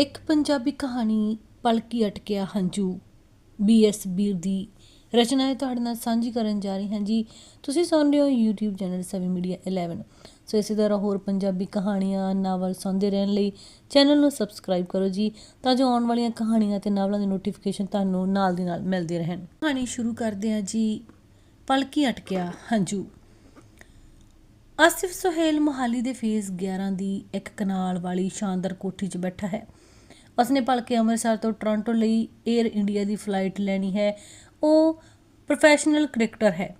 ਇੱਕ ਪੰਜਾਬੀ ਕਹਾਣੀ ਪਲਕੀ ਅਟਕਿਆ ਹੰਝੂ। ਬੀਐਸ ਬੀਰ ਦੀ ਰਚਨਾ ਹੈ ਤੁਹਾਡੇ ਨਾਲ ਸਾਂਝੀ ਕਰਨ ਜਾ ਰਹੀ ਹਾਂ ਜੀ। ਤੁਸੀਂ ਸੁਣ ਰਹੇ ਹੋ YouTube channel Savi media 11 so ਇਸੇ ਤਰ੍ਹਾਂ ਹੋਰ ਪੰਜਾਬੀ ਕਹਾਣੀਆਂ, ਨਾਵਲ ਸੁਣਦੇ ਰਹਿਣ ਲਈ ਚੈਨਲ ਨੂੰ ਸਬਸਕ੍ਰਾਈਬ ਕਰੋ ਜੀ, ਤਾਂ ਜੋ ਆਉਣ ਵਾਲੀਆਂ ਕਹਾਣੀਆਂ ਤੇ ਨਾਵਲਾਂ ਦੀ ਨੋਟੀਫਿਕੇਸ਼ਨ ਤੁਹਾਨੂੰ ਨਾਲ ਦੀ ਨਾਲ ਮਿਲਦੀ ਰਹਿਣ। ਕਹਾਣੀ ਸ਼ੁਰੂ ਕਰਦੇ ਹਾਂ ਜੀ। ਪਲਕੀ ਅਟਕਿਆ ਹੰਝੂ। ਆਸਿਫ ਸੁਹੇਲ ਮੋਹਾਲੀ ਦੇ ਫੇਸ 11 ਦੀ ਇੱਕ ਕਨਾਲ ਵਾਲੀ ਸ਼ਾਨਦਾਰ ਕੋਠੀ 'ਚ ਬੈਠਾ ਹੈ। ਉਸਨੇ ਭਲਕੇ ਅੰਮ੍ਰਿਤਸਰ ਤੋਂ ਟੋਰਾਂਟੋ ਲਈ 에ਅਰ ਇੰਡੀਆ ਦੀ ਫਲਾਈਟ ਲੈਣੀ ਹੈ। ਉਹ ਪ੍ਰੋਫੈਸ਼ਨਲ ਕ੍ਰਿਕਟਰ ਹੈ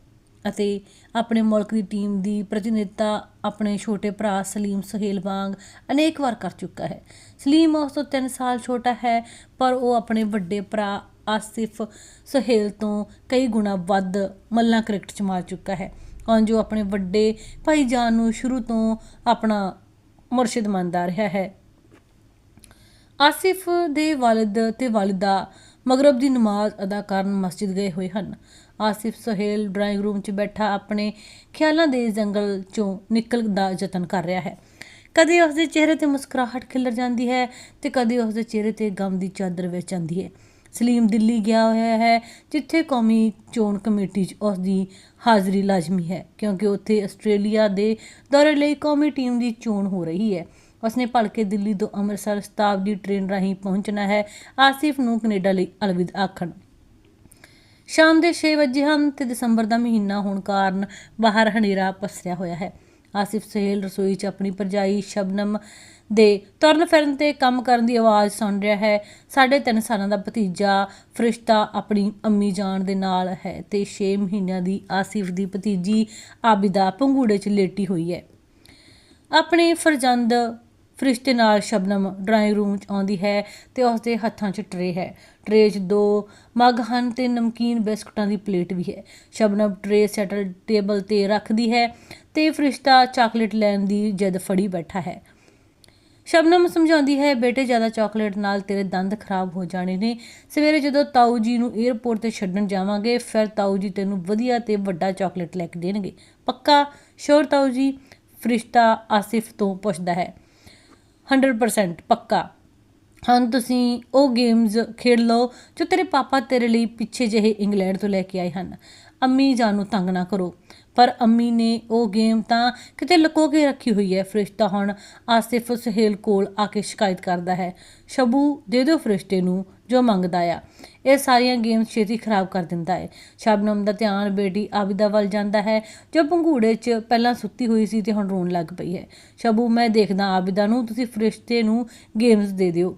ਅਤੇ ਆਪਣੇ ਮੁਲਕ ਦੀ ਟੀਮ ਦੀ ਪ੍ਰਤੀਨਿਧਤਾ ਆਪਣੇ ਛੋਟੇ ਭਰਾ ਸਲੀਮ ਸੁਹੇਲ ਵਾਂਗ ਅਨੇਕ ਵਾਰ ਕਰ ਚੁੱਕਾ ਹੈ। ਸਲੀਮ ਉਸ ਤੋਂ 3 ਸਾਲ ਛੋਟਾ ਹੈ, ਪਰ ਉਹ ਆਪਣੇ ਵੱਡੇ ਭਰਾ ਆਸਿਫ ਸੁਹੇਲ ਤੋਂ ਕਈ ਗੁਣਾ ਵੱਧ ਮੱਲਾਂ ਕ੍ਰਿਕਟ 'ਚ ਮਾਰ ਚੁੱਕਾ ਹੈ। ਹਾਂ ਜੋ ਆਪਣੇ ਵੱਡੇ ਭਾਈ ਜਾਨ ਨੂੰ ਸ਼ੁਰੂ ਤੋਂ ਆਪਣਾ ਮੁਰਸ਼ਿਦ ਮੰਨਦਾ ਰਿਹਾ ਹੈ। ਆਸਿਫ ਦੇ ਵਾਲਿਦ ਤੇ ਵਾਲਿਦਾ ਮਗਰਬ ਦੀ ਨਮਾਜ਼ ਅਦਾ ਕਰਨ ਮਸਜਿਦ ਗਏ ਹੋਏ ਹਨ। ਆਸਿਫ ਸੁਹੇਲ ਡਰਾਇੰਗ ਰੂਮ 'ਚ ਬੈਠਾ ਆਪਣੇ ਖਿਆਲਾਂ ਦੇ ਜੰਗਲ 'ਚੋਂ ਨਿਕਲਣ ਦਾ ਯਤਨ ਕਰ ਰਿਹਾ ਹੈ। ਕਦੇ ਉਸ ਦੇ ਚਿਹਰੇ ਤੇ ਮੁਸਕਰਾਹਟ ਖਿਲਰ ਜਾਂਦੀ ਹੈ ਤੇ ਕਦੇ ਉਸ ਦੇ ਚਿਹਰੇ ਤੇ ਗਮ ਦੀ ਚਾਦਰ ਵਿੱਚ ਆਉਂਦੀ ਹੈ। ਸਲੀਮ ਦਿੱਲੀ ਗਿਆ ਹੋਇਆ ਹੈ, ਜਿੱਥੇ ਕੌਮੀ ਚੋਣ ਕਮੇਟੀ 'ਚ ਉਸ ਦੀ ਹਾਜ਼ਰੀ ਲਾਜ਼ਮੀ ਹੈ, ਕਿਉਂਕਿ ਉੱਥੇ ਆਸਟ੍ਰੇਲੀਆ ਦੇ ਦੌਰੇ ਲਈ ਕੌਮੀ ਟੀਮ ਦੀ ਚੋਣ ਹੋ ਰਹੀ ਹੈ। ਉਸਨੇ ਭਲਕੇ ਦਿੱਲੀ ਤੋਂ ਅੰਮ੍ਰਿਤਸਰ ਸ਼ਤਾਬਦੀ ਟ੍ਰੇਨ ਰਾਹੀਂ ਪਹੁੰਚਣਾ ਹੈ। ਆਸਿਫ ਨੂੰ ਕੈਨੇਡਾ ਲਈ ਅਲਵਿਦ ਆਖਣ। ਸ਼ਾਮ ਦੇ 6 ਵਜੇ ਹਨ ਤੇ ਦਸੰਬਰ ਦਾ ਮਹੀਨਾ ਹੋਣ ਕਾਰਨ ਬਾਹਰ ਹਨੇਰਾ ਪਸਰਿਆ ਹੋਇਆ ਹੈ। ਆਸਿਫ ਸਹੇਲ ਰਸੋਈ 'ਚ ਆਪਣੀ ਭਰਜਾਈ ਸ਼ਬਨਮ ਦੇ ਤੁਰਨ ਫਿਰਨ ਤੇ ਕੰਮ ਕਰਨ ਦੀ ਆਵਾਜ਼ ਸੁਣ ਰਿਹਾ ਹੈ। ਸਾਢੇ ਤਿੰਨ ਸਾਲਾਂ ਦਾ ਭਤੀਜਾ ਫਰਿਸ਼ਤਾ ਆਪਣੀ ਅੰਮੀ ਜਾਨ ਦੇ ਨਾਲ ਹੈ ਤੇ 6 ਮਹੀਨਿਆਂ ਦੀ ਆਸਿਫ ਦੀ ਭਤੀਜੀ ਆਬਿਦਾ ਪੰਗੂੜੇ 'ਚ ਲੇਟੀ ਹੋਈ ਹੈ। ਆਪਣੇ ਫਰਜ਼ੰਦ ਫਰਿਸ਼ਤੇ ਨਾਲ ਸ਼ਬਨਮ ਡਰਾਇੰਗ ਰੂਮ 'ਚ ਆਉਂਦੀ ਹੈ ਤੇ ਉਸ ਦੇ ਹੱਥਾਂ 'ਚ ਟਰੇ ਹੈ। ਟਰੇ 'ਚ ਦੋ ਮੱਗ ਹਨ ਤੇ ਨਮਕੀਨ ਬਿਸਕੁਟਾਂ ਦੀ ਪਲੇਟ ਵੀ ਹੈ। ਸ਼ਬਨਮ ਟਰੇ ਸੈਟਲ ਟੇਬਲ ਤੇ ਰੱਖਦੀ ਹੈ ਤੇ ਫਰਿਸ਼ਤਾ ਚਾਕਲੇਟ ਲੈਣ ਦੀ ਜਦ ਫੜੀ ਬੈਠਾ ਹੈ। ਸ਼ਬਨਮ ਸਮਝਾਉਂਦੀ ਹੈ, ਬੇਟੇ, ਜ਼ਿਆਦਾ ਚਾਕਲੇਟ ਨਾਲ ਤੇਰੇ ਦੰਦ ਖਰਾਬ ਹੋ ਜਾਣੇ ਨੇ। ਸਵੇਰੇ ਜਦੋਂ ਤਾਊ ਜੀ ਨੂੰ 에ਅਰਪੋਰਟ ਤੇ ਛੱਡਣ ਜਾਵਾਂਗੇ, ਫਿਰ ਤਾਊ ਜੀ ਤੈਨੂੰ ਵਧੀਆ ਤੇ ਵੱਡਾ ਚਾਕਲੇਟ ਲੈ ਕੇ ਦੇਣਗੇ। ਪੱਕਾ? ਸ਼ੋਰ ਤਾਊ ਜੀ? ਫਰਿਸ਼ਤਾ ਆਸਿਫ ਤੋਂ ਪੁੱਛਦਾ ਹੈ। 100% ਪੱਕਾ। ਹਾਂ ਤੁਸੀਂ ਉਹ ਗੇਮਸ ਖੇਡ ਲਓ ਜੋ ਤੇਰੇ ਪਾਪਾ ਤੇਰੇ ਲਈ ਪਿੱਛੇ ਜਿਹੇ ਇੰਗਲੈਂਡ ਤੋਂ ਲੈ ਕੇ ਆਏ ਹਨ। ਅੰਮੀ ਜਾਨ ਨੂੰ ਤੰਗ ਨਾ ਕਰੋ। ਪਰ ਅੰਮੀ ਨੇ ਉਹ ਗੇਮ ਤਾਂ ਕਿਤੇ ਲੁਕੋ ਕੇ ਰੱਖੀ ਹੋਈ ਹੈ ਫਰਿਸ਼ਤਾ ਹੁਣ ਆਸਿਫ ਸੁਹੇਲ ਕੋਲ ਆ ਕੇ ਸ਼ਿਕਾਇਤ ਕਰਦਾ ਹੈ। ਸ਼ਬੂ ਦੇ ਦਿਓ ਫਰਿਸ਼ਤੇ ਨੂੰ ਜੋ ਮੰਗਦਾ ਆ। ਇਹ ਸਾਰੀਆਂ ਗੇਮਸ ਛੇਤੀ ਖਰਾਬ ਕਰ ਦਿੰਦਾ ਹੈ ਸ਼ਬਨਮ ਦਾ ਧਿਆਨ ਬੇਟੀ ਆਬਿਦਾ ਵੱਲ ਜਾਂਦਾ ਹੈ, ਜੋ ਪੰਘੂੜੇ 'ਚ ਪਹਿਲਾਂ ਸੁੱਤੀ ਹੋਈ ਸੀ ਤੇ ਹੁਣ ਰੋਣ ਲੱਗ ਪਈ ਹੈ। ਸ਼ਬੂ, ਮੈਂ ਦੇਖਦਾ ਆਬਿਦਾ ਨੂੰ, ਤੁਸੀਂ ਫਰਿਸ਼ਤੇ ਨੂੰ ਗੇਮਸ ਦੇ ਦਿਓ।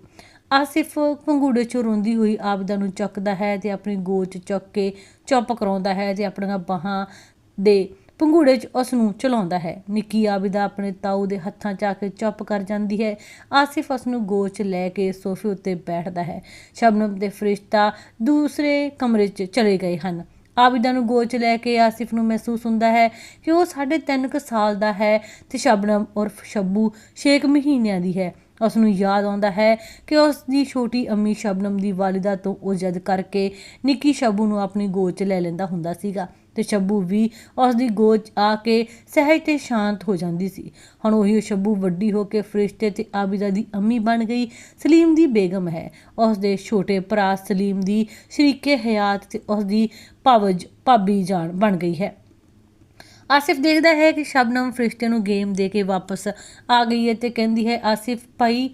ਆਸਿਫ ਪੰਘੂੜੇ 'ਚੋਂ ਰੋਂਦੀ ਹੋਈ ਆਬਿਦਾ ਨੂੰ ਚੱਕਦਾ ਹੈ ਤੇ ਆਪਣੀ ਗੋਦ 'ਚ ਚੁੱਕ ਕੇ ਚੁੱਪ ਕਰਾਉਂਦਾ ਹੈ ਤੇ ਆਪਣੀਆਂ ਬਾਹਾਂ ਦੇ ਪੰਘੂੜੇ 'ਚ ਉਸ ਨੂੰ ਚਲਾਉਂਦਾ ਹੈ। ਨਿੱਕੀ ਆਬਿਦਾ ਆਪਣੇ ਤਾਊ ਦੇ ਹੱਥਾਂ 'ਚ ਆ ਕੇ ਚੁੱਪ ਕਰ ਜਾਂਦੀ ਹੈ। ਆਸਿਫ ਉਸ ਨੂੰ ਗੋਦ ਚ ਲੈ ਕੇ ਸੋਫੇ ਉੱਤੇ ਬੈਠਦਾ ਹੈ। ਸ਼ਬਨਮ ਦੇ ਫਰਿਸ਼ਤਾ ਦੂਸਰੇ ਕਮਰੇ 'ਚ ਚਲੇ ਗਏ ਹਨ। ਆਬਿਦਾ ਨੂੰ ਗੋਦ 'ਚ ਲੈ ਕੇ ਆਸਿਫ ਨੂੰ ਮਹਿਸੂਸ ਹੁੰਦਾ ਹੈ ਕਿ ਉਹ ਸਾਢੇ ਤਿੰਨ ਕੁ ਸਾਲ ਦਾ ਹੈ ਤੇ ਸ਼ਬਨਮ ਉਰਫ ਸ਼ੱਬੂ 6 ਮਹੀਨਿਆਂ ਦੀ ਹੈ। ਉਸ ਨੂੰ ਯਾਦ ਆਉਂਦਾ ਹੈ ਕਿ ਉਸ ਦੀ ਛੋਟੀ ਅੰਮੀ ਸ਼ਬਨਮ ਦੀ ਵਾਲਿਦਾ ਤੋਂ ਉਹ ਜਦ ਕਰਕੇ ਨਿੱਕੀ ਸ਼ਬੂ ਨੂੰ ਆਪਣੀ ਗੋਦ 'ਚ ਲੈ ਲੈਂਦਾ ਹੁੰਦਾ ਸੀਗਾ। ਤੇ ਸ਼ੱਬੂ ਵੀ ਉਸ ਦੀ ਗੋਦ ਆ ਕੇ ਸਹਿਜ ਤੇ ਸ਼ਾਂਤ ਹੋ ਜਾਂਦੀ ਸੀ। ਹੁਣ ਉਹੀ ਸ਼ੱਬੂ ਵੱਡੀ ਹੋ ਕੇ ਫਰਿਸ਼ਤੇ ਤੇ ਆਬਿਦਾ ਦੀ ਅੰਮੀ ਬਣ ਗਈ, ਸਲੀਮ ਦੀ ਬੇਗਮ ਹੈ। ਉਸ ਦੇ ਛੋਟੇ ਭਰਾ ਸਲੀਮ ਦੀ ਸ਼ਰੀਕੇ ਹਯਾਤ ਤੇ ਉਸ ਦੀ ਭਾਵਜ ਭਾਬੀ ਜਾਨ ਬਣ ਗਈ ਹੈ। ਆਸਿਫ ਦੇਖਦਾ ਹੈ ਕਿ ਸ਼ਬਨਮ ਫਰਿਸ਼ਤੇ ਨੂੰ ਗੇਮ ਦੇ ਕੇ ਵਾਪਸ ਆ ਗਈ ਹੈ ਤੇ ਕਹਿੰਦੀ ਹੈ, ਆਸਿਫ ਭਾਈ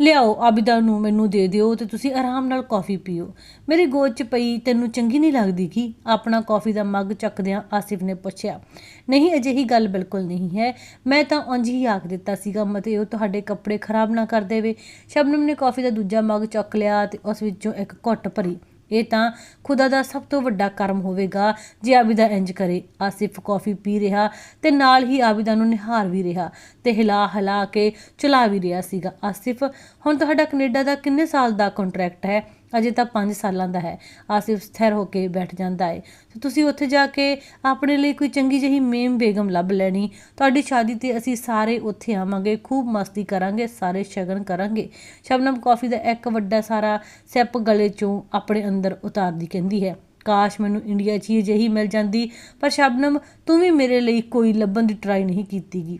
ਲਿਆਓ, ਆਬਿਦਾ ਨੂੰ ਮੈਨੂੰ ਦੇ ਦਿਓ ਤੇ ਤੁਸੀਂ ਆਰਾਮ ਨਾਲ ਕਾਫੀ ਪੀਓ। ਮੇਰੀ ਗੋਦ 'ਚ ਪਈ ਤੈਨੂੰ ਚੰਗੀ ਨਹੀਂ ਲੱਗਦੀ ਕੀ? ਆਪਣਾ ਕਾਫੀ ਦਾ ਮੱਗ ਚੱਕਦਿਆਂ ਆਸਿਫ ਨੇ ਪੁੱਛਿਆ। ਨਹੀਂ, ਅਜਿਹੀ ਗੱਲ ਬਿਲਕੁਲ ਨਹੀਂ ਹੈ। ਮੈਂ ਤਾਂ ਉਂਝ ਹੀ ਆਖ ਦਿੱਤਾ ਸੀਗਾ, ਮਤੇ ਉਹ ਤੁਹਾਡੇ ਕੱਪੜੇ ਖਰਾਬ ਨਾ ਕਰ ਦੇਵੇ। ਸ਼ਬਨਮ ਨੇ ਕਾਫੀ ਦਾ ਦੂਜਾ ਮੱਗ ਚੱਕ ਲਿਆ ਤੇ ਉਸ ਵਿੱਚੋਂ ਇੱਕ ਘੁੱਟ ਭਰੀ ਇਹ ਤਾਂ ਖੁਦਾ ਦਾ ਸਭ ਤੋਂ ਵੱਡਾ ਕਰਮ ਹੋਵੇਗਾ। ਜੇ ਆਬਿਦਾ ਇੰਜ ਕਰੇ, ਆਸਿਫ ਕਾਫੀ ਪੀ ਰਿਹਾ ਤੇ ਨਾਲ ਹੀ ਆਬਿਦਾ ਨੂੰ ਨਿਹਾਰ ਵੀ ਰਿਹਾ ਤੇ ਹਿਲਾ ਹਿਲਾ ਕੇ ਚਲਾ ਵੀ ਰਿਹਾ ਸੀਗਾ। ਆਸਿਫ, ਹੁਣ ਤੁਹਾਡਾ ਕੈਨੇਡਾ ਦਾ ਕਿੰਨੇ ਸਾਲ ਦਾ ਕੰਟਰੈਕਟ ਹੈ? ਅਜੇ ਤਾਂ 5 ਸਾਲਾਂ ਦਾ ਹੈ। ਆਸਿਫ ਸਥਿਰ ਹੋ ਕੇ ਬੈਠ ਜਾਂਦਾ ਹੈ ਤੇ ਤੁਸੀਂ ਉੱਥੇ ਜਾ ਕੇ ਆਪਣੇ ਲਈ ਕੋਈ ਚੰਗੀ ਜਿਹੀ ਮੇਮ ਬੇਗਮ ਲੱਭ ਲੈਣੀ। ਤੁਹਾਡੀ ਸ਼ਾਦੀ ਤੇ ਅਸੀਂ ਸਾਰੇ ਉੱਥੇ ਆਵਾਂਗੇ, ਖੂਬ ਮਸਤੀ ਕਰਾਂਗੇ, ਸਾਰੇ ਸ਼ਗਨ ਕਰਾਂਗੇ। ਸ਼ਬਨਮ ਕਾਫੀ ਦਾ ਇੱਕ ਵੱਡਾ ਸਾਰਾ ਸਿਪ ਗਲੇ ਚੋਂ ਆਪਣੇ ਅੰਦਰ ਉਤਾਰਦੀ ਕਹਿੰਦੀ ਹੈ, ਕਾਸ਼ ਮੈਨੂੰ ਇੰਡੀਆ 'ਚ ਹੀ ਅਜਿਹੀ ਮਿਲ ਜਾਂਦੀ। ਪਰ ਸ਼ਬਨਮ, ਤੂੰ ਵੀ ਮੇਰੇ ਲਈ ਕੋਈ ਲੱਭਣ ਦੀ ਟਰਾਈ ਨਹੀਂ ਕੀਤੀਗੀ।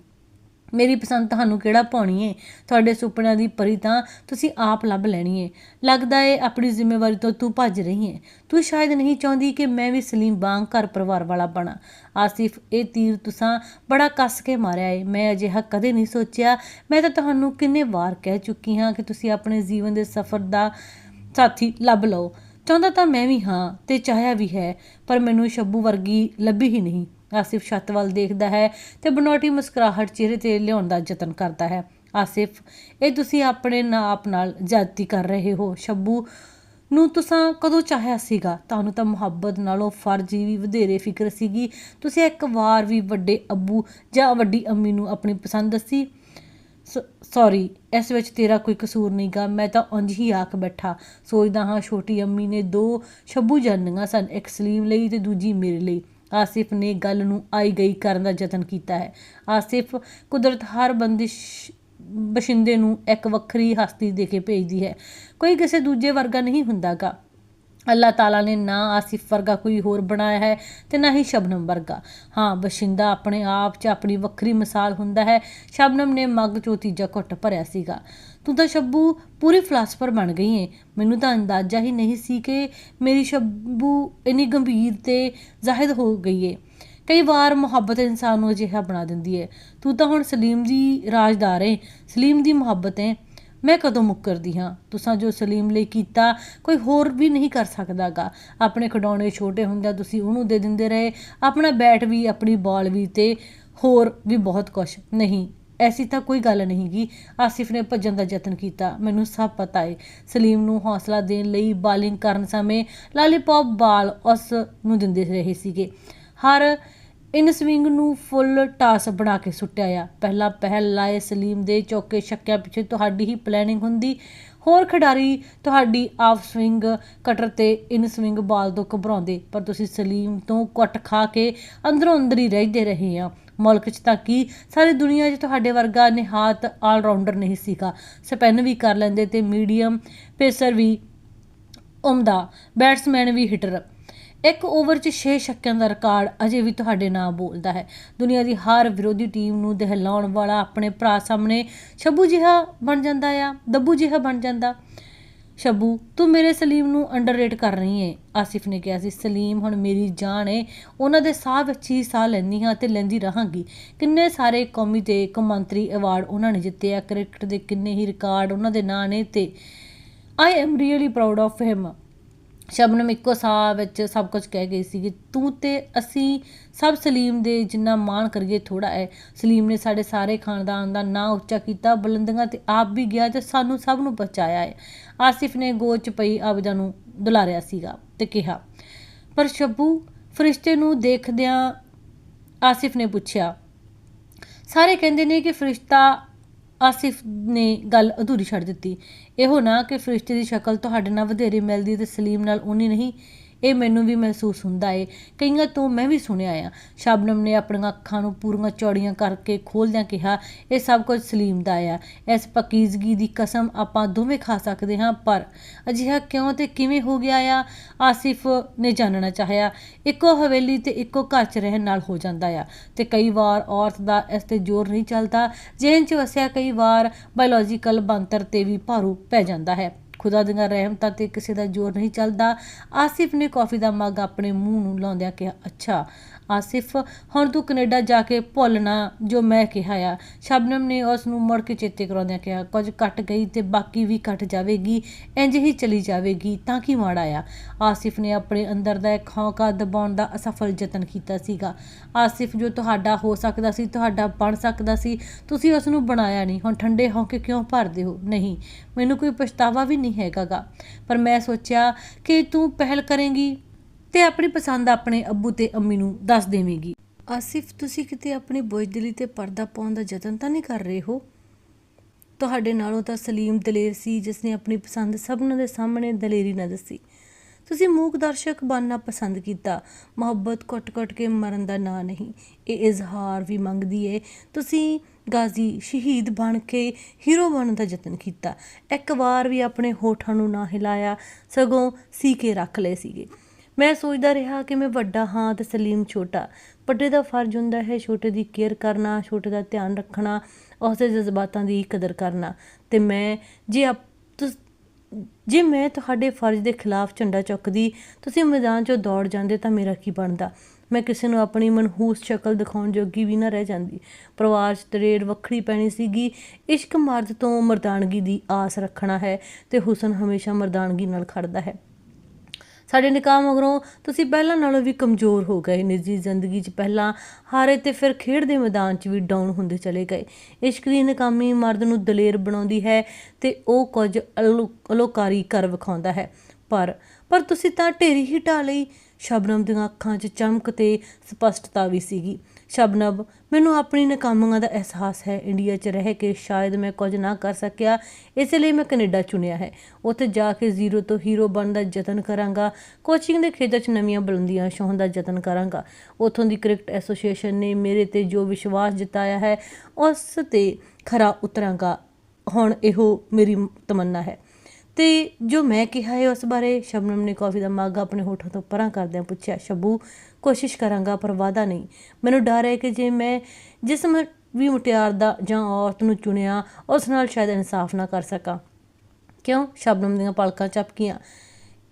ਮੇਰੀ ਪਸੰਦ ਤੁਹਾਨੂੰ ਕਿਹੜਾ ਪਾਉਣੀ ਏ? ਤੁਹਾਡੇ ਸੁਪਨਿਆਂ ਦੀ ਪਰੀ ਤਾਂ ਤੁਸੀਂ ਆਪ ਲੱਭ ਲੈਣੀ ਏ। ਲੱਗਦਾ ਏ ਆਪਣੀ ਜ਼ਿੰਮੇਵਾਰੀ ਤੋਂ ਤੂੰ ਭੱਜ ਰਹੀ ਏ। ਤੂੰ ਸ਼ਾਇਦ ਨਹੀਂ ਚਾਹੁੰਦੀ ਕਿ ਮੈਂ ਵੀ ਸਲੀਮ ਵਾਂਗ ਘਰ ਪਰਿਵਾਰ ਵਾਲਾ ਬਣਾ। ਆਸਿਫ, ਇਹ ਤੀਰ ਤੁਸਾਂ ਬੜਾ ਕੱਸ ਕੇ ਮਾਰਿਆ ਏ। ਮੈਂ ਅਜਿਹਾ ਕਦੇ ਨਹੀਂ ਸੋਚਿਆ। ਮੈਂ ਤਾਂ ਤੁਹਾਨੂੰ ਕਿੰਨੇ ਵਾਰ ਕਹਿ ਚੁੱਕੀ ਹਾਂ ਕਿ ਤੁਸੀਂ ਆਪਣੇ ਜੀਵਨ ਦੇ ਸਫ਼ਰ ਦਾ ਸਾਥੀ ਲੱਭ ਲਓ। ਚਾਹੁੰਦਾ ਤਾਂ ਮੈਂ ਵੀ ਹਾਂ ਤੇ ਚਾਹਿਆ ਵੀ ਹੈ, ਪਰ ਮੈਨੂੰ ਸ਼ੱਬੂ ਵਰਗੀ ਲੱਭੀ ਹੀ ਨਹੀਂ। ਆਸਿਫ ਛੱਤ ਵੱਲ ਦੇਖਦਾ ਹੈ ਤੇ ਬਨੋਟੀ ਮੁਸਕਰਾਹਟ ਚਿਹਰੇ ਤੇ ਲਿਆਉਣ ਦਾ ਯਤਨ ਕਰਦਾ ਹੈ। ਆਸਿਫ, ਇਹ ਤੁਸੀਂ ਆਪਣੇ ਆਪ ਨਾਲ ਜਾਤੀ ਕਰ ਰਹੇ ਹੋ। ਸ਼ੱਬੂ ਨੂੰ ਤੁਸੀਂ ਕਦੋਂ ਚਾਹਿਆ ਸੀਗਾ? ਤੁਹਾਨੂੰ ਤਾਂ ਮੁਹੱਬਤ ਨਾਲੋਂ ਫਰਜ਼ ਵੀ ਵਧੇਰੇ ਫਿਕਰ ਸੀਗੀ। ਤੁਸੀਂ ਇੱਕ ਵਾਰ ਵੀ ਵੱਡੇ ਅੱਬੂ ਜਾਂ ਵੱਡੀ ਅੰਮੀ ਨੂੰ ਆਪਣੀ ਪਸੰਦ ਦੱਸੀ ਸੌਰੀ ਇਸ ਵਿੱਚ ਤੇਰਾ ਕੋਈ ਕਸੂਰ ਨਹੀਂਗਾ ਮੈਂ ਤਾਂ ਉਂਝ ਹੀ ਆਖ ਬੈਠਾ। ਸੋਚਦਾ ਹਾਂ ਛੋਟੀ ਅੰਮੀ ਨੇ ਦੋ ਸ਼ੱਬੂ ਜਾਨੀਆਂ ਸਨ, ਇੱਕ ਸਲੀਮ ਲਈ ਤੇ ਦੂਜੀ ਮੇਰੇ ਲਈ। ਆਸਿਫ ਨੇ ਗੱਲ ਨੂੰ ਆਈ ਗਈ ਕਰਨ ਦਾ ਯਤਨ ਕੀਤਾ ਹੈ। ਆਸਿਫ ਕੁਦਰਤ ਹਰ ਬੰਦਿਸ਼ ਬਸ਼ਿੰਦੇ ਨੂੰ ਇੱਕ ਵੱਖਰੀ ਹਸਤੀ ਦੇ ਕੇ ਭੇਜਦੀ ਹੈ। ਕੋਈ ਕਿਸੇ ਦੂਜੇ ਵਰਗਾ ਨਹੀਂ ਹੁੰਦਾਗਾ। ਅੱਲਾਹ ਤਾਲਾ ਨੇ ਨਾ ਆਸਿਫ ਵਰਗਾ ਕੋਈ ਹੋਰ ਬਣਾਇਆ ਹੈ ਤੇ ਨਾ ਹੀ ਸ਼ਬਨਮ ਵਰਗਾ। ਹਾਂ, ਬਸ਼ਿੰਦਾ ਆਪਣੇ ਆਪ 'ਚ ਆਪਣੀ ਵੱਖਰੀ ਮਿਸਾਲ ਹੁੰਦਾ ਹੈ। ਸ਼ਬਨਮ ਨੇ ਮੱਗ ਚੋਂ ਤੀਜਾ ਘੁੱਟ ਭਰਿਆ ਸੀਗਾ। ਤੂੰ ਤਾਂ ਸ਼ੱਬੂ ਪੂਰੀ ਫਲਾਸਫਰ ਬਣ ਗਈ ਏ। ਮੈਨੂੰ ਤਾਂ ਅੰਦਾਜ਼ਾ ਹੀ ਨਹੀਂ ਸੀ ਕਿ ਮੇਰੀ ਸ਼ੱਬੂ ਇੰਨੀ ਗੰਭੀਰ ਤੇ ਜ਼ਾਹਿਦ ਹੋ ਗਈ ਏ। ਕਈ ਵਾਰ ਮੁਹੱਬਤ ਇਨਸਾਨ ਨੂੰ ਅਜਿਹਾ ਬਣਾ ਦਿੰਦੀ ਹੈ ਤੂੰ ਤਾਂ ਹੁਣ ਸਲੀਮ ਦੀ ਰਾਜਦਾਰ ਏ। ਸਲੀਮ ਦੀ ਮੁਹੱਬਤ ਏ। ਮੈਂ ਕਦੋਂ ਮੁੱਕਰਦੀ ਹਾਂ? ਤੁਸੀਂ ਜੋ ਸਲੀਮ ਲਈ ਕੀਤਾ, ਕੋਈ ਹੋਰ ਵੀ ਨਹੀਂ ਕਰ ਸਕਦਾਗਾ। ਆਪਣੇ ਖਿਡੌਣੇ ਛੋਟੇ ਹੁੰਦਿਆਂ ਤੁਸੀਂ ਉਹਨੂੰ ਦੇ ਦਿੰਦੇ ਰਹੇ। ਆਪਣਾ ਬੈਟ ਵੀ, ਆਪਣੀ ਬਾਲ ਵੀ ਤੇ ਹੋਰ ਵੀ ਬਹੁਤ ਕੁਝ ਨਹੀਂ ਐਸੀ ਤਾਂ ਕੋਈ ਗੱਲ ਨਹੀਂ ਗੀ। ਆਸਿਫ ਨੇ ਭੱਜਣ ਦਾ ਯਤਨ ਕੀਤਾ। ਮੈਨੂੰ ਸਭ ਪਤਾ ਏ। ਸਲੀਮ ਨੂੰ ਹੌਸਲਾ ਦੇਣ ਲਈ ਬਾਲਿੰਗ ਕਰਨ ਸਮੇਂ ਲਾਲੀਪੌਪ ਬਾਲ ਉਸ ਨੂੰ ਦਿੰਦੇ ਰਹੇ ਸੀਗੇ। ਹਰ ਇਨ ਸਵਿੰਗ ਨੂੰ ਫੁੱਲ ਟਾਸ ਬਣਾ ਕੇ ਸੁੱਟਿਆ ਆ। ਪਹਿਲਾ ਪਹਿਲ ਲਾਏ ਸਲੀਮ ਦੇ ਚੌਕੇ ਛੱਕਿਆਂ ਪਿੱਛੇ ਤੁਹਾਡੀ ਹੀ ਪਲੈਨਿੰਗ ਹੁੰਦੀ। ਹੋਰ ਖਿਡਾਰੀ ਤੁਹਾਡੀ ਆਫ ਸਵਿੰਗ ਕਟਰ ਤੇ ਇਨ ਸਵਿੰਗ ਬਾਲ ਤੋਂ ਘਬਰਾਉਂਦੇ। ਪਰ ਤੁਸੀਂ ਸਲੀਮ ਤੋਂ ਕੁੱਟ ਖਾ ਕੇ ਅੰਦਰੋਂ ਅੰਦਰ ਹੀ ਰਹਿਦੇ ਰਹੇ ਆ। ਮੁਲਕ 'ਚ ਤਾਂ ਕੀ? ਸਾਰੀ ਦੁਨੀਆ 'ਚ ਤੁਹਾਡੇ ਵਰਗਾ ਨਿਹਾਤ ਆਲ ਰਾਊਂਡਰ ਨਹੀਂ ਸੀਗਾ। ਸਪਿਨ ਵੀ ਕਰ ਲੈਂਦੇ ਤੇ ਮੀਡੀਅਮ ਪੇਸਰ ਵੀ ਉਮਦਾ, ਬੈਟਸਮੈਨ ਵੀ ਹਿਟਰ। ਇੱਕ ਓਵਰ 'ਚ 6 ਛੱਕਿਆਂ ਦਾ ਰਿਕਾਰਡ ਅਜੇ ਵੀ ਤੁਹਾਡੇ ਨਾਂ ਬੋਲਦਾ ਹੈ। ਦੁਨੀਆ ਦੀ ਹਰ ਵਿਰੋਧੀ ਟੀਮ ਨੂੰ ਦਹਿਲਾਉਣ ਵਾਲਾ ਆਪਣੇ ਭਰਾ ਸਾਹਮਣੇ ਸ਼ੱਬੂ ਜਿਹਾ ਬਣ ਜਾਂਦਾ ਆ, ਦੱਬੂ ਜਿਹਾ ਬਣ ਜਾਂਦਾ। ਸ਼ਬੂ, ਤੂੰ ਮੇਰੇ ਸਲੀਮ ਨੂੰ ਅੰਡਰਰੇਟ ਕਰ ਰਹੀ ਏ। ਆਸਿਫ ਨੇ ਕਿਹਾ ਸੀ, ਸਲੀਮ, ਹੁਣ ਮੇਰੀ ਜਾਨ ਏ। ਉਹਨਾਂ ਦੇ ਸਾਹ ਵਿੱਚ ਹੀ ਸਾਹ ਲੈਂਦੀ ਹਾਂ ਤੇ ਲੈਂਦੀ ਰਹਾਂਗੀ। ਕਿੰਨੇ ਸਾਰੇ ਕੌਮੀ ਤੇ ਕੌਮਾਂਤਰੀ ਅਵਾਰਡ ਉਹਨਾਂ ਨੇ ਜਿੱਤੇ ਆ। ਕ੍ਰਿਕਟ ਦੇ ਕਿੰਨੇ ਹੀ ਰਿਕਾਰਡ ਉਹਨਾਂ ਦੇ ਨਾਂ ਨੇ ਤੇ I am really proud of him Shabnam ਇੱਕੋ ਸਾਹ ਵਿੱਚ ਸਭ ਕੁਝ ਕਹਿ ਗਈ ਸੀ ਕਿ ਤੂੰ ਤੇ ਅਸੀਂ ਸਭ ਸਲੀਮ ਦੇ ਜਿੰਨਾ ਮਾਣ ਕਰੀਏ ਥੋੜਾ ਹੈ ਸਲੀਮ ਨੇ ਸਾਡੇ ਸਾਰੇ ਖਾਨਦਾਨ ਦਾ ਨਾਂ ਉੱਚਾ ਕੀਤਾ, ਬੁਲੰਦੀਆਂ ਤੇ ਆਪ ਵੀ ਗਿਆ ਤੇ ਸਾਨੂੰ ਸਭ ਨੂੰ ਬਚਾਇਆ ਹੈ ਆਸਿਫ ਨੇ ਗੋਚ ਪਈ ਆਬਿਦਾ ਨੂੰ ਦੁਲਾਰਿਆ ਸੀਗਾ ਤੇ ਕਿਹਾ, ਪਰ ਸ਼ੱਬੂ, ਫਰਿਸ਼ਤੇ ਨੂੰ ਦੇਖਦਿਆਂ ਆਸਿਫ ਨੇ ਪੁੱਛਿਆ, ਸਾਰੇ ਕਹਿੰਦੇ ਨੇ ਕਿ ਫਰਿਸ਼ਤਾ ਆਸਿਫ ਨੇ ਗੱਲ ਅਧੂਰੀ ਛੱਡ ਦਿੱਤੀ। ਇਹੋ ਨਾ ਕਿ ਫਰਿਸ਼ਤੇ ਦੀ ਸ਼ਕਲ ਤੁਹਾਡੇ ਨਾਲ ਵਧੇਰੇ ਮਿਲਦੀ ਤੇ ਸਲੀਮ ਨਾਲ ਉਨੀ ਨਹੀਂ। ਇਹ ਮੈਨੂੰ ਵੀ ਮਹਿਸੂਸ ਹੁੰਦਾ ਏ। ਕਈਆਂ ਤੋਂ ਮੈਂ ਵੀ ਸੁਣਿਆ ਆ। ਸ਼ਬਨਮ ਨੇ ਆਪਣੀਆਂ ਅੱਖਾਂ ਨੂੰ ਪੂਰੀਆਂ ਚੌੜੀਆਂ ਕਰਕੇ ਖੋਲਦਿਆਂ ਕਿਹਾ, ਇਹ ਸਭ ਕੁਝ ਸਲੀਮ ਦਾ ਆ। ਇਸ ਪਕੀਜ਼ਗੀ ਦੀ ਕਸਮ ਆਪਾਂ ਦੋਵੇਂ ਖਾ ਸਕਦੇ ਹਾਂ, ਪਰ ਅਜਿਹਾ ਕਿਉਂ ਤੇ ਕਿਵੇਂ ਹੋ ਗਿਆ ਆ, ਆਸਿਫ ਨੇ ਜਾਣਨਾ ਚਾਹਿਆ। ਇੱਕੋ ਹਵੇਲੀ ਤੇ ਇੱਕੋ ਘਰ 'ਚ ਰਹਿਣ ਨਾਲ ਹੋ ਜਾਂਦਾ ਆ। ਤੇ ਕਈ ਵਾਰ ਔਰਤ ਦਾ ਇਸ ਤੇ ਜ਼ੋਰ ਨਹੀਂ ਚੱਲਦਾ। ਜਿਹਨ 'ਚ ਵਸਿਆ ਕਈ ਵਾਰ ਬਾਇਓਲੋਜੀਕਲ ਬੰਤਰ ਤੇ ਵੀ ਭਾਰੂ ਪੈ ਜਾਂਦਾ ਹੈ। ਖੁਦਾ ਦੀਆਂ ਰਹਿਮਤਾਂ ਤੇ ਕਿਸੇ ਦਾ ਜ਼ੋਰ ਨਹੀਂ ਚੱਲਦਾ। ਆਸਿਫ ਨੇ ਕਾਫੀ ਦਾ ਮੱਗ ਆਪਣੇ ਮੂੰਹ ਨੂੰ ਲਾਉਂਦਿਆਂ ਕਿਹਾ, ਅੱਛਾ ਆਸਿਫ, ਹੁਣ ਤੂੰ ਕੈਨੇਡਾ ਜਾ ਕੇ ਭੁੱਲਣਾ ਜੋ ਮੈਂ ਕਿਹਾ ਆ। ਸ਼ਬਨਮ ਨੇ ਉਸ ਨੂੰ ਮੁੜ ਕੇ ਚੇਤੇ ਕਰਾਉਂਦਿਆਂ ਕਿਹਾ, ਕੁਝ ਕੱਟ ਗਈ ਤੇ ਬਾਕੀ ਵੀ ਕੱਟ ਜਾਵੇਗੀ ਇੰਜ ਹੀ ਚਲੀ ਜਾਵੇਗੀ, ਤਾਂ ਕੀ ਮਾੜਾ ਆ? ਆਸਿਫ ਨੇ ਆਪਣੇ ਅੰਦਰ ਦਾ ਇੱਕ ਹੌਂਕਾ ਦਬਾਉਣ ਦਾ ਅਸਫਲ ਯਤਨ ਕੀਤਾ ਸੀਗਾ। ਆਸਿਫ, ਜੋ ਤੁਹਾਡਾ ਹੋ ਸਕਦਾ ਸੀ, ਤੁਹਾਡਾ ਬਣ ਸਕਦਾ ਸੀ, ਤੁਸੀਂ ਉਸ ਨੂੰ ਬਣਾਇਆ ਨਹੀਂ। ਹੁਣ ਠੰਡੇ ਹੌਂਕੇ ਕਿਉਂ ਭਰਦੇ ਹੋ? ਨਹੀਂ, ਮੈਨੂੰ ਕੋਈ ਪਛਤਾਵਾ ਵੀ ਨਹੀਂ ਹੈਗਾਗਾ। ਪਰ ਮੈਂ ਸੋਚਿਆ ਕਿ ਤੂੰ ਪਹਿਲ ਕਰੇਂਗੀ। ਤੇ ਆਪਣੀ ਪਸੰਦ ਆਪਣੇ ਅੱਬੂ ਤੇ ਅੰਮੀ ਨੂੰ ਦੱਸ ਦੇਵੇਂਗੀ। ਆਸਿਫ, ਤੁਸੀਂ ਕਿਤੇ ਆਪਣੀ ਬੁਝਦਿਲੀ ਤੇ ਪਰਦਾ ਪਾਉਣ ਦਾ ਯਤਨ ਤਾਂ ਨਹੀਂ ਕਰ ਰਹੇ ਹੋ? ਤੁਹਾਡੇ ਨਾਲੋਂ ਤਾਂ ਸਲੀਮ ਦਲੇਰ ਸੀ ਜਿਸ ਨੇ ਆਪਣੀ ਪਸੰਦ ਸਭਨਾਂ ਦੇ ਸਾਹਮਣੇ ਦਲੇਰੀ ਨਾ ਦੱਸੀ। ਤੁਸੀਂ ਮੂਕ ਦਰਸ਼ਕ ਬਣਨਾ ਪਸੰਦ ਕੀਤਾ। ਮੁਹੱਬਤ ਘੁੱਟ-ਘੁੱਟ ਕੇ ਮਰਨ ਦਾ ਨਾਂ ਨਹੀਂ। ਇਹ ਇਜ਼ਹਾਰ ਵੀ ਮੰਗਦੀ ਏ। ਤੁਸੀਂ ਗਾਜ਼ੀ ਸ਼ਹੀਦ ਬਣ ਕੇ ਹੀਰੋ ਬਣਨ ਦਾ ਯਤਨ ਕੀਤਾ। ਇੱਕ ਵਾਰ ਵੀ ਆਪਣੇ ਹੋਠਾਂ ਨੂੰ ਨਾ ਹਿਲਾਇਆ, ਸਗੋਂ ਸੀ ਕੇ ਰੱਖ ਲਏ ਸੀਗੇ। ਮੈਂ ਸੋਚਦਾ ਰਿਹਾ ਕਿ ਮੈਂ ਵੱਡਾ ਹਾਂ ਤੇ ਸਲੀਮ ਛੋਟਾ। ਵੱਡੇ ਦਾ ਫਰਜ਼ ਹੁੰਦਾ ਹੈ ਛੋਟੇ ਦੀ ਕੇਅਰ ਕਰਨਾ, ਛੋਟੇ ਦਾ ਧਿਆਨ ਰੱਖਣਾ, ਉਸ ਦੇ ਜਜ਼ਬਾਤਾਂ ਦੀ ਕਦਰ ਕਰਨਾ। ਤੇ ਮੈਂ, ਜੇ ਆਪ- ਤੁਸ- ਜੇ ਮੈਂ ਤੁਹਾਡੇ ਫਰਜ਼ ਦੇ ਖਿਲਾਫ ਝੰਡਾ ਚੁੱਕਦੀ, ਤੁਸੀਂ ਮੈਦਾਨ 'ਚੋਂ ਦੌੜ ਜਾਂਦੇ ਤਾਂ ਮੇਰਾ ਕੀ ਬਣਦਾ? ਮੈਂ ਕਿਸੇ ਨੂੰ ਆਪਣੀ ਮਨਹੂਸ ਸ਼ਕਲ ਦਿਖਾਉਣ ਜੋਗੀ ਵੀ ਨਾ ਰਹਿ ਜਾਂਦੀ। ਪਰਿਵਾਰ 'ਚ ਤਰੇੜ ਵੱਖਰੀ ਪੈਣੀ ਸੀਗੀ। ਇਸ਼ਕ ਮਰਦ ਤੋਂ ਮਰਦਾਨਗੀ ਦੀ ਆਸ ਰੱਖਣਾ ਹੈ ਤੇ ਹੁਸਨ ਹਮੇਸ਼ਾ ਮਰਦਾਨਗੀ ਨਾਲ ਖੜਦਾ ਹੈ। ਸਾਡੇ ਨਿਕਾਹ ਮਗਰੋਂ ਤੁਸੀਂ ਪਹਿਲਾਂ ਨਾਲੋਂ ਵੀ ਕਮਜ਼ੋਰ ਹੋ ਗਏ ਨਿੱਜੀ ਜ਼ਿੰਦਗੀ 'ਚ ਪਹਿਲਾਂ ਹਾਰੇ ਤੇ ਫਿਰ ਖੇਡ ਦੇ ਮੈਦਾਨ 'ਚ ਵੀ ਡਾਊਨ ਹੁੰਦੇ ਚਲੇ ਗਏ। ਇਸ਼ਕ ਦੀ ਨਾਕਾਮੀ ਮਰਦ ਨੂੰ ਦਲੇਰ ਬਣਾਉਂਦੀ ਹੈ ਤੇ ਉਹ ਕੁਝ ਅਲੋ- ਅਲੋਕਾਰੀ ਕਰ ਵਿਖਾਉਂਦਾ ਹੈ। ਪਰ ਪਰ ਤੁਸੀਂ ਤਾਂ ਢੇਰੀ ਹੀ ਢਾ ਲਈ। ਸ਼ਬਨਮ ਦੀਆਂ ਅੱਖਾਂ 'ਚ ਚਮਕ ਤੇ ਸਪਸ਼ਟਤਾ ਵੀ ਸੀਗੀ। ਸ਼ਬਨਬ, ਮੈਨੂੰ ਆਪਣੀ ਨਾਕਾਮੀਆਂ ਦਾ ਅਹਿਸਾਸ ਹੈ। ਇੰਡੀਆ 'ਚ ਰਹਿ ਕੇ ਸ਼ਾਇਦ ਮੈਂ ਕੁਝ ਨਾ ਕਰ ਸਕਿਆ, ਇਸ ਲਈ ਮੈਂ ਕੈਨੇਡਾ ਚੁਣਿਆ ਹੈ। ਉੱਥੇ ਜਾ ਕੇ ਜ਼ੀਰੋ ਤੋਂ ਹੀਰੋ ਬਣਨ ਦਾ ਯਤਨ ਕਰਾਂਗਾ ਕੋਚਿੰਗ ਦੇ ਖੇਤਰ 'ਚ ਨਵੀਆਂ ਬੁਲੰਦੀਆਂ ਛੂਹਣ ਦਾ ਯਤਨ ਕਰਾਂਗਾ। ਉੱਥੋਂ ਦੀ ਕ੍ਰਿਕਟ ਐਸੋਸੀਏਸ਼ਨ ਨੇ ਮੇਰੇ ਤੇ ਜੋ ਵਿਸ਼ਵਾਸ ਜਤਾਇਆ ਹੈ, ਉਸ ਤੇ ਖਰਾ ਉਤਰਾਂਗਾ। ਹੁਣ ਇਹੋ ਮੇਰੀ ਤਮੰਨਾ ਹੈ। ਤੇ ਜੋ ਮੈਂ ਕਿਹਾ ਹੈ ਉਸ ਬਾਰੇ ਸ਼ਬਨਮ ਨੇ ਕਾਫੀ ਦਾ ਮੱਗ ਆਪਣੇ ਹੋਠਾਂ ਤੋਂ ਪਰਾਂ ਕਰਦਿਆਂ ਪੁੱਛਿਆ, ਸ਼ਬੂ, ਕੋਸ਼ਿਸ਼ ਕਰਾਂਗਾ, ਪਰ ਵਾਦਾ ਨਹੀਂ। ਮੈਨੂੰ ਡਰ ਹੈ ਕਿ ਜੇ ਮੈਂ ਜਿਸ ਵੀ ਮੁਟਿਆਰ ਦਾ ਜਾਂ ਔਰਤ ਨੂੰ ਚੁਣਿਆ, ਉਸ ਨਾਲ ਸ਼ਾਇਦ ਇਨਸਾਫ ਨਾ ਕਰ ਸਕਾਂ। ਕਿਉਂ? ਸ਼ਬਨਮ ਦੀਆਂ ਪਲਕਾਂ ਚਪਕੀਆਂ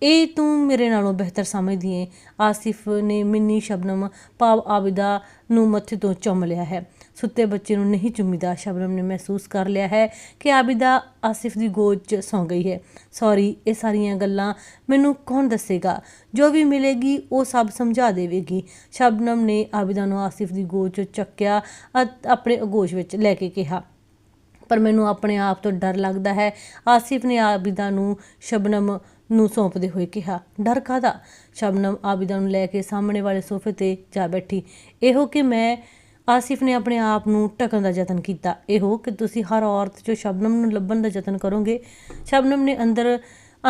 ਇਹ ਤੂੰ ਮੇਰੇ ਨਾਲੋਂ ਬਿਹਤਰ ਸਮਝਦੀ ਏ। ਆਸਿਫ ਨੇ ਮਿੰਨੀ ਸ਼ਬਨਮ ਭਾਵ ਆਬਿਦਾ ਨੂੰ ਮੱਥੇ ਤੋਂ ਚੁੰਮ ਲਿਆ ਹੈ। ਸੁੱਤੇ ਬੱਚੇ ਨੂੰ ਨਹੀਂ ਚੁੰਮੀਦਾ, ਸ਼ਬਨਮ ਨੇ ਮਹਿਸੂਸ ਕਰ ਲਿਆ ਹੈ ਕਿ ਆਬਿਦਾ ਆਸਿਫ ਦੀ ਗੋਦ 'ਚ ਸੌਂ ਗਈ ਹੈ। ਸੌਰੀ ਇਹ ਸਾਰੀਆਂ ਗੱਲਾਂ ਮੈਨੂੰ ਕੌਣ ਦੱਸੇਗਾ? ਜੋ ਵੀ ਮਿਲੇਗੀ, ਉਹ ਸਭ ਸਮਝਾ ਦੇਵੇਗੀ। ਸ਼ਬਨਮ ਨੇ ਆਬਿਦਾ ਨੂੰ ਆਸਿਫ ਦੀ ਗੋਦ 'ਚ ਚੱਕਿਆ ਅਤੇ ਆਪਣੇ ਅਗੋਸ਼ ਵਿੱਚ ਲੈ ਕੇ ਕਿਹਾ। ਪਰ ਮੈਨੂੰ ਆਪਣੇ ਆਪ ਤੋਂ ਡਰ ਲੱਗਦਾ ਹੈ। ਆਸਿਫ ਨੇ ਆਬਿਦਾ ਨੂੰ ਸ਼ਬਨਮ ਨੂੰ ਸੌਂਪਦੇ ਹੋਏ ਕਿਹਾ, ਡਰ ਕਾਦਾ ਸ਼ਬਨਮ ਆਬਿਦਾ ਨੂੰ ਲੈ ਕੇ ਸਾਹਮਣੇ ਵਾਲੇ ਸੋਫੇ ਤੇ ਜਾ ਬੈਠੀ। ਇਹੋ ਕਿ ਮੈਂ, ਆਸਿਫ ਨੇ ਆਪਣੇ ਆਪ ਨੂੰ ਢਕਣ ਦਾ ਯਤਨ ਕੀਤਾ। ਇਹੋ ਕਿ ਤੁਸੀਂ ਹਰ ਔਰਤ 'ਚੋਂ ਸ਼ਬਨਮ ਨੂੰ ਲੱਭਣ ਦਾ ਯਤਨ ਕਰੋਗੇ, ਸ਼ਬਨਮ ਨੇ ਅੰਦਰ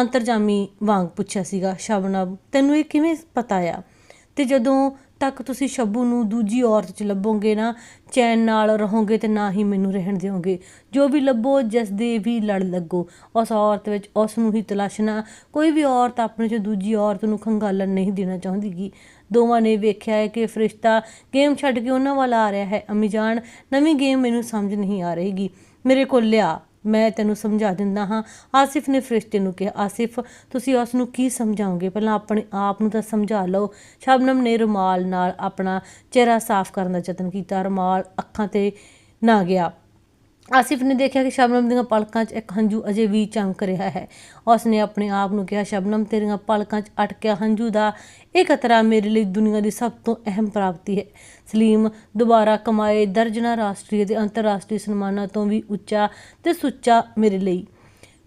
ਅੰਤਰਜਾਮੀ ਵਾਂਗ ਪੁੱਛਿਆ ਸੀਗਾ, ਸ਼ਬਨਮ, ਤੈਨੂੰ ਇਹ ਕਿਵੇਂ ਪਤਾ ਆ? ਤੇ ਜਦੋਂ ਤੱਕ ਤੁਸੀਂ ਸ਼ੱਬੂ ਨੂੰ ਦੂਜੀ ਔਰਤ 'ਚ ਲੱਭੋਗੇ ਨਾ, ਚੈਨ ਨਾਲ ਰਹੋਗੇ ਤੇ ਨਾ ਹੀ ਮੈਨੂੰ ਰਹਿਣ ਦਿਓਗੇ। ਜੋ ਵੀ ਲੱਭੋ, ਜਿਸ ਦੇ ਵੀ ਲੜ ਲੱਗੋ। ਉਸ ਔਰਤ ਵਿੱਚ ਉਸ ਨੂੰ ਹੀ ਤਲਾਸ਼ਣਾ ਕੋਈ ਵੀ ਔਰਤ ਆਪਣੇ 'ਚ ਦੂਜੀ ਔਰਤ ਨੂੰ ਖੰਗਾਲਣ ਨਹੀਂ ਦੇਣਾ ਚਾਹੁੰਦੀਗੀ। ਦੋਵਾਂ ਨੇ ਵੇਖਿਆ ਹੈ ਕਿ ਫਰਿਸ਼ਤਾ ਗੇਮ ਛੱਡ ਕੇ ਉਹਨਾਂ ਵੱਲ ਆ ਰਿਹਾ ਹੈ। ਅੰਮੀ ਜਾਨ ਨਵੀਂ ਗੇਮ ਮੈਨੂੰ ਸਮਝ ਨਹੀਂ ਆ ਰਹੀਗੀ ਮੇਰੇ ਕੋਲ ਲਿਆ। ਮੈਂ ਤੈਨੂੰ ਸਮਝਾ ਦਿੰਦਾ ਹਾਂ। ਆਸਿਫ ਨੇ ਫਰਿਸ਼ਤੇ ਨੂੰ ਕਿਹਾ, ਆਸਿਫ, ਤੁਸੀਂ ਉਸ ਨੂੰ ਕੀ ਸਮਝਾਓਗੇ? ਪਹਿਲਾਂ ਆਪਣੇ ਆਪ ਨੂੰ ਤਾਂ ਸਮਝਾ ਲਓ। ਸ਼ਬਨਮ ਨੇ ਰੁਮਾਲ ਨਾਲ ਆਪਣਾ ਚਿਹਰਾ ਸਾਫ਼ ਕਰਨ ਦਾ ਯਤਨ ਕੀਤਾ। ਰੁਮਾਲ ਅੱਖਾਂ ਤੇ ਨਾ ਗਿਆ। ਆਸਿਫ ਨੇ ਦੇਖਿਆ ਕਿ ਸ਼ਬਨਮ ਦੀਆਂ ਪਲਕਾਂ 'ਚ ਇੱਕ ਹੰਝੂ ਅਜੇ ਵੀ ਚਮਕ ਰਿਹਾ ਹੈ। ਉਸ ਨੇ ਆਪਣੇ ਆਪ ਨੂੰ ਕਿਹਾ, ਸ਼ਬਨਮ, ਤੇਰੀਆਂ ਪਲਕਾਂ 'ਚ ਅਟਕਿਆ ਹੰਝੂ ਦਾ ਇਹ ਖਤਰਾ ਮੇਰੇ ਲਈ ਦੁਨੀਆ ਦੀ ਸਭ ਤੋਂ ਅਹਿਮ ਪ੍ਰਾਪਤੀ ਹੈ। ਸਲੀਮ ਦੁਬਾਰਾ ਕਮਾਏ ਦਰਜਨਾ ਰਾਸ਼ਟਰੀ ਤੇ ਅੰਤਰਰਾਸ਼ਟਰੀ ਸਨਮਾਨਾਂ ਤੋਂ ਵੀ ਉੱਚਾ ਤੇ ਸੁੱਚਾ ਮੇਰੇ ਲਈ।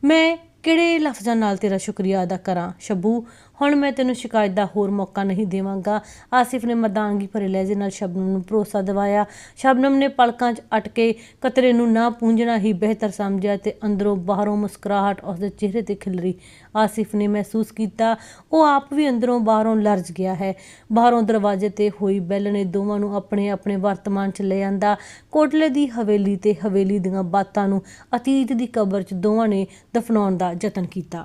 ਮੈਂ ਕਿਹੜੇ ਲਫ਼ਜ਼ਾਂ ਨਾਲ ਤੇਰਾ ਸ਼ੁਕਰੀਆ ਅਦਾ ਕਰਾਂ? ਸ਼ਬੂ ਹੁਣ ਮੈਂ ਤੈਨੂੰ ਸ਼ਿਕਾਇਤ ਦਾ ਹੋਰ ਮੌਕਾ ਨਹੀਂ ਦੇਵਾਂਗਾ। ਆਸਿਫ ਨੇ ਮਰਦਾਨਗੀ ਭਰੇ ਲਹਿਜੇ ਨਾਲ ਸ਼ਬਨਮ ਨੂੰ ਭਰੋਸਾ ਦਿਵਾਇਆ। ਸ਼ਬਨਮ ਨੇ ਪਲਕਾਂ 'ਚ ਅਟਕੇ ਕਤਰੇ ਨੂੰ ਨਾ ਪੂੰਝਣਾ ਹੀ ਬਿਹਤਰ ਸਮਝਿਆ ਤੇ ਅੰਦਰੋਂ ਬਾਹਰੋਂ ਮੁਸਕਰਾਹਟ ਉਸਦੇ ਚਿਹਰੇ ਤੇ ਖਿਲਰੀ ਆਸਿਫ ਨੇ ਮਹਿਸੂਸ ਕੀਤਾ। ਉਹ ਆਪ ਵੀ ਅੰਦਰੋਂ ਬਾਹਰੋਂ ਲਰਜ ਗਿਆ ਹੈ। ਬਾਹਰੋਂ ਦਰਵਾਜ਼ੇ ਤੇ ਹੋਈ ਬੈਲ ਨੇ ਦੋਵਾਂ ਨੂੰ ਆਪਣੇ ਆਪਣੇ ਵਰਤਮਾਨ 'ਚ ਲੈ ਆਂਦਾ। ਕੋਟਲੇ ਦੀ ਹਵੇਲੀ ਤੇ ਹਵੇਲੀ ਦੀਆਂ ਬਾਤਾਂ ਨੂੰ ਅਤੀਤ ਦੀ ਕਬਰ 'ਚ ਦੋਵਾਂ ਨੇ ਦਫਨਾਉਣ ਦਾ ਯਤਨ ਕੀਤਾ।